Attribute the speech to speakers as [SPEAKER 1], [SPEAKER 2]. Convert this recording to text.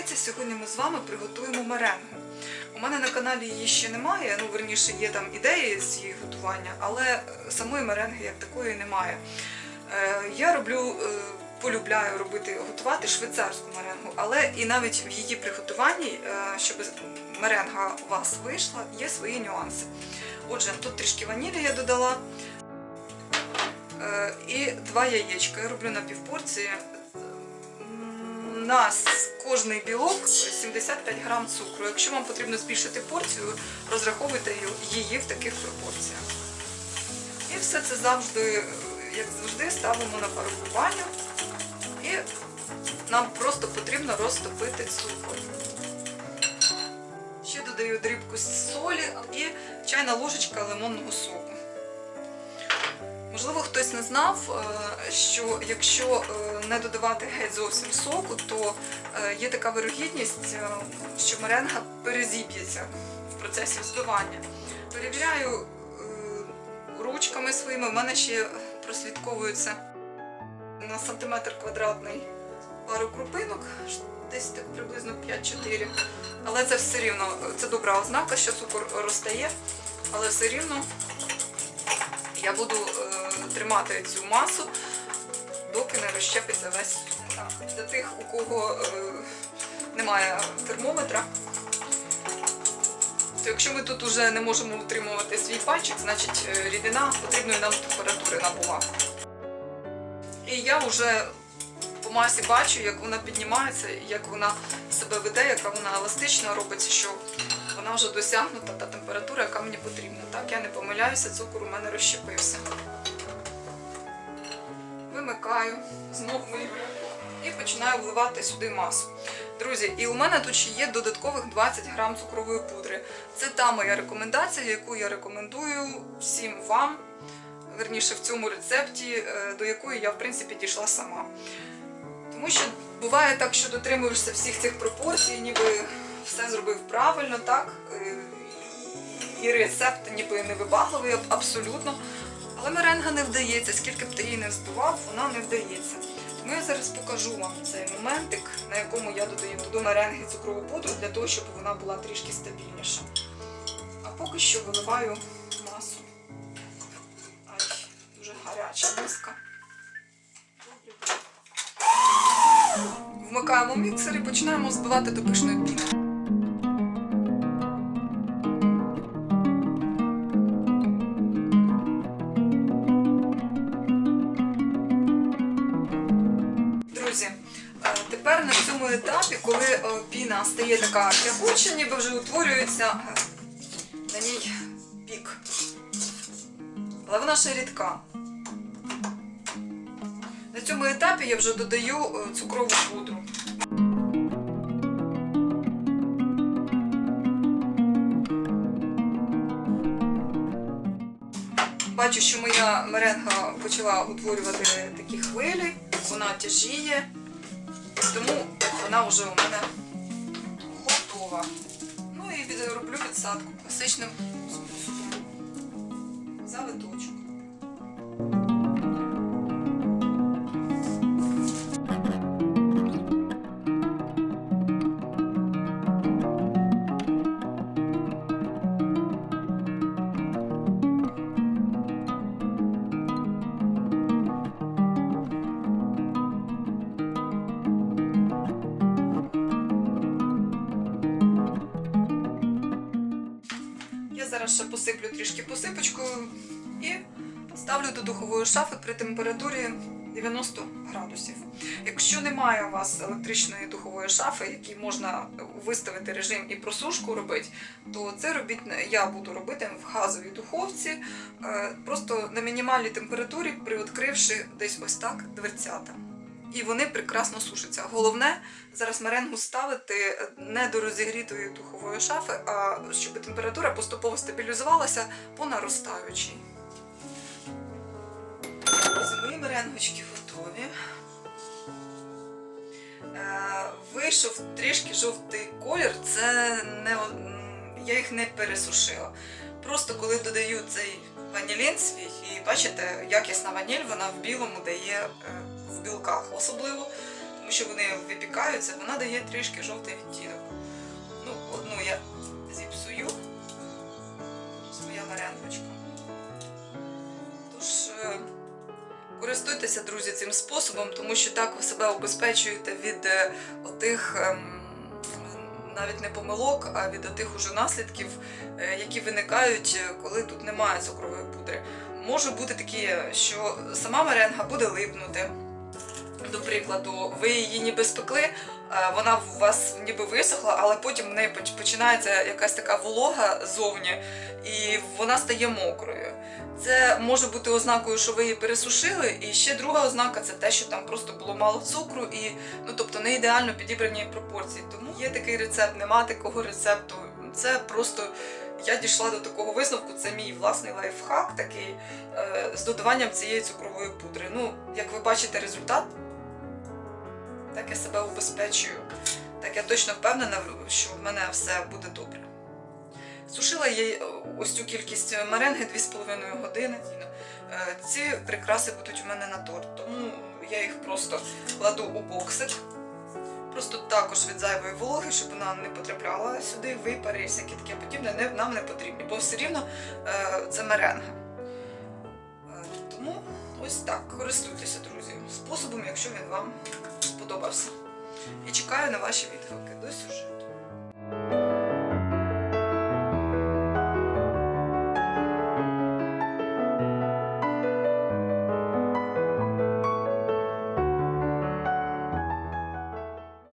[SPEAKER 1] здається, сьогодні ми з вами приготуємо меренгу. У мене на каналі її ще немає, ну верніше є там ідеї з її готування, але е, самої меренги як такої немає. Е, Я роблю, е, полюбляю робити, готувати швейцарську меренгу, але і навіть в її приготуванні, щоб меренга у вас вийшла, є свої нюанси. Отже, тут трішки ванілі я додала. І два яєчка. Я роблю на півпорції. М, На кожний білок 75 грам цукру. Якщо вам потрібно збільшити порцію, розраховуйте її в таких пропорціях. І все це завжди, як завжди, ставимо на паровування. І нам просто потрібно розтопити цукор. Ще додаю дрібку солі і чайна ложечка лимонного соку. Можливо, хтось не знав, е, що якщо е, не додавати геть зовсім соку, то е, є така вирогідність, що меренга перезіб'ється в процесі взбивання. Перевіряю ручками своїми, в мене ще прослідковується на сантиметр квадратний пару крупинок, десь так приблизно 5-4. Але це все рівно, це добра ознака, що цукор розтає, але все рівно я буду е, тримати цю масу, доки не розщепиться весь цукор. Для тих, у кого е, немає термометра, то якщо ми тут уже не можемо утримувати свій пальчик, значить е, рідина потрібної нам температури набула. І я вже по масі бачу, як вона піднімається, як вона себе веде, яка вона еластична робиться, що вона вже досягнута та температура, яка мені потрібна. Так, я не помиляюся, цукор у мене розщепився. Вимикаю, знов мию і починаю вливати сюди масу. Друзі, і у мене тут ще є додаткових 20 грам цукрової пудри. Це та моя рекомендація, яку я рекомендую всім вам, верніше в цьому рецепті, е, до якої я в принципі дійшла сама. Тому що буває так, що дотримуєшся всіх цих пропорцій, ніби все зробив правильно, так? Е, І рецепт ніби невибагливий абсолютно. Але меренга не вдається, скільки б ти її не взбивав, вона не вдається. Тому я зараз покажу вам цей моментик, на якому я додаю до меренги цукрову пудру, для того, щоб вона була трішки стабільніша. А поки що виливаю масу. Ай, дуже гаряча миска. Вмикаємо міксер і починаємо збивати до пишної піни. Тепер на цьому етапі, коли е, піна стає така тягуча, ніби вже утворюється е, на ній пік. Але вона ще рідка. На цьому етапі я вже додаю е, цукрову пудру. Бачу, що моя меренга почала утворювати такі хвилі, вона тяжіє, тому вона вже у мене готова. Ну і роблю підсадку класичним способом. Завиточок. Ще посиплю трішки посипочкою і ставлю до духової шафи при температурі 90 градусів. Якщо немає у вас електричної духової шафи, якій можна виставити режим і просушку робити, то це робіть я буду робити в газовій духовці, е, просто на мінімальній температурі, приоткривши десь ось так дверцята. І вони прекрасно сушаться. Головне зараз меренгу ставити не до розігрітої духової шафи, а щоб температура поступово стабілізувалася по наростаючій. Друзі, мої меренгочки готові. Е, Вийшов трішки жовтий колір, це не я їх не пересушила. Просто коли додаю цей ванілін свій, і бачите, якісна ваніль, вона в білому дає е, в білках особливо. Тому що вони випікаються, вона дає трішки жовтий відтінок. Ну, одну я зіпсую. Своя вареночка. Тож е, користуйтеся, друзі, цим способом, тому що так ви себе обезпечуєте від е, отих. ем, навіть не помилок, а від тих уже наслідків, е, які виникають, коли тут немає цукрової пудри. Може бути таке, що сама меренга буде липнути. До прикладу, ви її ніби спекли, е, вона у вас ніби висохла, але потім в неї починається якась така волога зовні, і вона стає мокрою. Це може бути ознакою, що ви її пересушили, і ще друга ознака це те, що там просто було мало цукру, і ну тобто не ідеально підібрані пропорції. Тому є такий рецепт, нема такого рецепту. Це просто я дійшла до такого висновку. Це мій власний лайфхак такий е, з додаванням цієї цукрової пудри. Ну, як ви бачите, результат, так я себе убезпечую. Так я точно впевнена, що в мене все буде добре. Сушила я е, ось цю кількість меренги 2,5 години. Е, Ці прикраси будуть у мене на торт, тому я їх просто кладу у боксик. Просто також від зайвої вологи, щоб вона не потрапляла сюди, випари і всяке таке подібне, не, нам не потрібні, бо все рівно е, це меренга. Е, тому ось так, користуйтеся, друзі, способом, якщо він вам сподобався. І чекаю на ваші відгуки до сюжету.